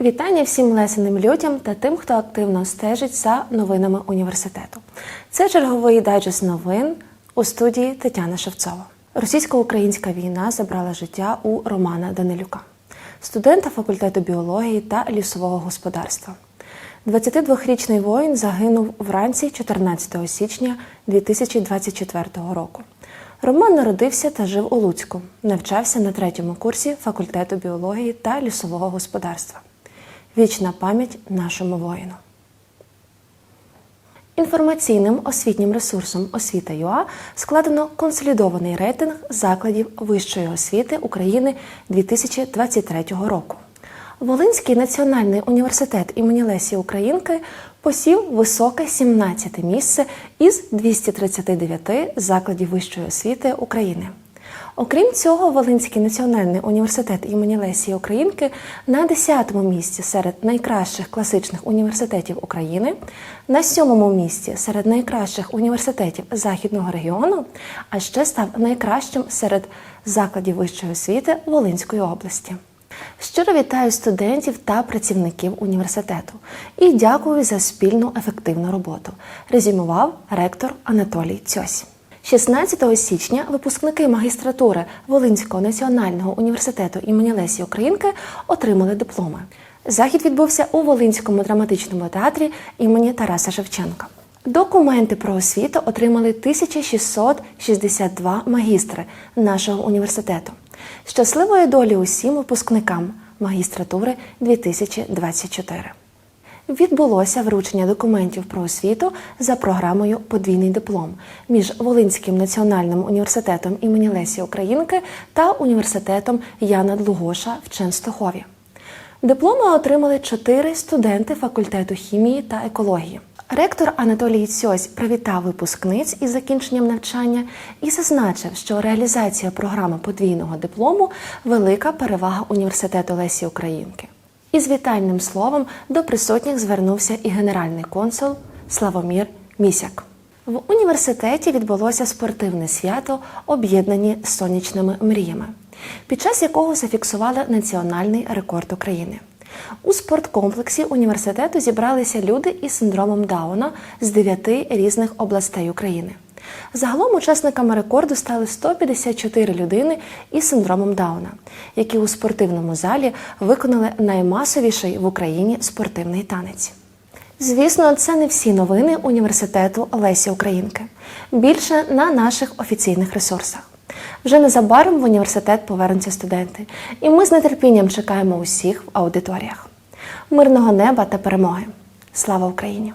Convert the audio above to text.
Вітання всім лесеним людям та тим, хто активно стежить за новинами університету. Це черговий дайджест новин у студії Тетяна Шевцова. Російсько-українська війна забрала життя у Романа Данилюка, студента факультету біології та лісового господарства. 22-річний воїн загинув вранці 14 січня 2024 року. Роман народився та жив у Луцьку, навчався на третьому курсі факультету біології та лісового господарства. Вічна пам'ять нашому воїну. Інформаційним освітнім ресурсом Освіта.ЮА складено консолідований рейтинг закладів вищої освіти України 2023 року. Волинський національний університет імені Лесі Українки посів високе 17 місце із 239 закладів вищої освіти України. Окрім цього, Волинський національний університет імені Лесі Українки на 10-му місці серед найкращих класичних університетів України, на 7-му місці серед найкращих університетів західного регіону, а ще став найкращим серед закладів вищої освіти Волинської області. Щиро вітаю студентів та працівників університету і дякую за спільну ефективну роботу. Резюмував ректор Анатолій Цьось. 16 січня випускники магістратури Волинського національного університету імені Лесі Українки отримали дипломи. Захід відбувся у Волинському драматичному театрі імені Тараса Шевченка. Документи про освіту отримали 1662 магістри нашого університету. Щасливої долі усім випускникам магістратури 2024. Відбулося вручення документів про освіту за програмою Подвійний диплом між Волинським національним університетом імені Лесі Українки та університетом Яна Длугоша в Ченстохові. Дипломи отримали чотири студенти факультету хімії та екології. Ректор Анатолій Цьось привітав випускниць із закінченням навчання і зазначив, що реалізація програми подвійного диплому велика перевага університету Лесі Українки. Із вітальним словом до присутніх звернувся і генеральний консул Славомір Місяк. В університеті відбулося спортивне свято, об'єднані сонячними мріями, під час якого зафіксували національний рекорд України. У спорткомплексі університету зібралися люди із синдромом Дауна з дев'яти різних областей України. Загалом учасниками рекорду стали 154 людини із синдромом Дауна, які у спортивному залі виконали наймасовіший в Україні спортивний танець. Звісно, це не всі новини університету Лесі Українки. Більше на наших офіційних ресурсах. Вже незабаром в університет повернуться студенти, і ми з нетерпінням чекаємо усіх в аудиторіях. Мирного неба та перемоги! Слава Україні!